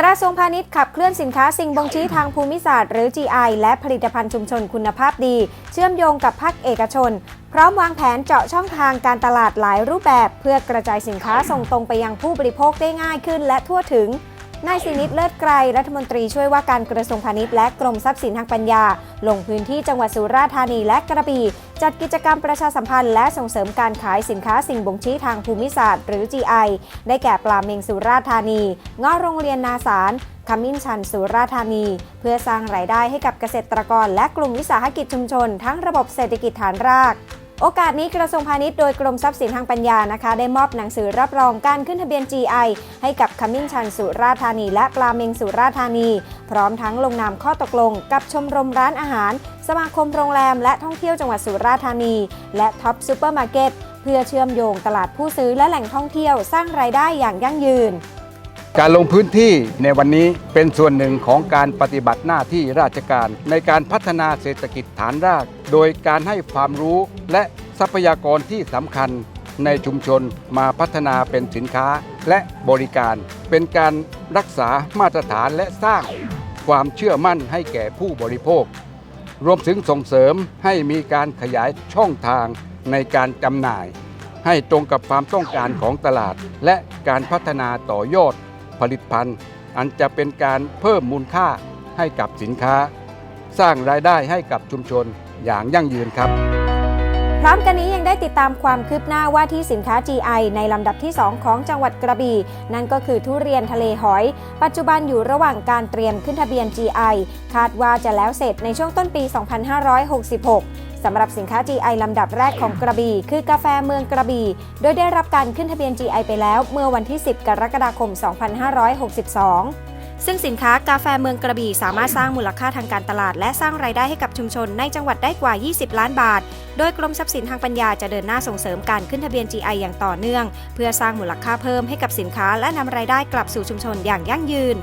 กระทรวงพาณิชย์ขับเคลื่อนสินค้าสิ่งบ่งชี้ทางภูมิศาสตร์หรือ GI และผลิตภัณฑ์ชุมชนคุณภาพดี เชื่อมโยงกับภาคเอกชน พร้อมวางแผนเจาะช่องทางการตลาดหลายรูปแบบ เพื่อกระจายสินค้าส่งตรงไปยังผู้บริโภคได้ง่ายขึ้นและทั่วถึง นายสินิตเลิศไกรรัฐมนตรีช่วยว่าการกระทรวงพาณิชย์และกรมทรัพย์สินทางปัญญา ลงพื้นที่จังหวัดสุราษฎร์ธานีและกระบี่จัดกิจกรรมประชาสัมพันธ์และส่งเสริมการขายสินค้าสิ่งบ่งชี้ทางภูมิศาสตร์หรือ GI ได้แก่ปลาเมงสุราษฎร์ธานีง้อโรงเรียนนาสารขมิ้นชันสุราษฎร์ธานี เพื่อสร้างรายได้ให้กับเกษตรกรและกลุ่มวิสาหกิจชุมชน ทั้งระบบเศรษฐกิจฐานราก โอกาสนี้กระทรวงพาณิชย์โดยกรมทรัพย์สินทางปัญญานะคะ ได้มอบหนังสือรับรองการขึ้นทะเบียน GI ให้กับขมิ้นชันสุราธานี และปลาเมงสุราธานี พร้อมทั้งลงนามข้อตกลง กับชมรมร้านอาหาร สมาคมโรงแรมและท่องเที่ยวจังหวัดสุราธานี และท็อปซูเปอร์มาร์เก็ตเพื่อเชื่อมโยงตลาดผู้ซื้อและแหล่งท่องเที่ยวสร้างรายได้อย่างยั่งยืน การลงพื้นที่ในวันนี้เป็นส่วนหนึ่งของการปฏิบัติหน้าที่ราชการ ในการพัฒนาเศรษฐกิจฐานราก โดยการให้ความรู้และทรัพยากรที่สำคัญในชุมชนมาพัฒนาเป็นสินค้าและบริการ เป็นการรักษามาตรฐานและสร้างความเชื่อมั่นให้แก่ผู้บริโภค รวมถึงส่งเสริมให้มีการขยายช่องทางในการจำหน่าย ให้ตรงกับความต้องการของตลาด และการพัฒนาต่อยอด ผลิตภัณฑ์ อันจะเป็นการเพิ่มมูลค่าให้กับสินค้า สร้างรายได้ให้กับชุมชนอย่างยั่งยืนครับ พร้อมกันนี้ยังได้ติดตามความคืบหน้าว่าที่สินค้า GI ในลำดับที่ 2 ของจังหวัดกระบี่ นั่นก็คือทุเรียนทะเลหอย ปัจจุบันอยู่ระหว่างการเตรียมขึ้นทะเบียน GI คาดว่าจะแล้วเสร็จในช่วงต้นปี 2566 สำหรับสินค้า GI ลำดับแรกของกระบี่ คือกาแฟเมืองกระบี่ โดยได้รับการขึ้นทะเบียน GI ไปแล้วเมื่อวันที่ 10 กรกฎาคม 2562ซึ่งสินค้ากาแฟเมืองกระบี่สามารถสร้างมูลค่าทางการตลาด และสร้างรายได้ให้กับชุมชนในจังหวัดได้กว่า 20 ล้านบาท โดยกรมทรัพย์สินทางปัญญาจะเดินหน้าส่งเสริมการขึ้นทะเบียน GI อย่างต่อเนื่อง เพื่อสร้างมูลค่าเพิ่มให้กับสินค้าและนำรายได้กลับสู่ชุมชนอย่างยั่งยืน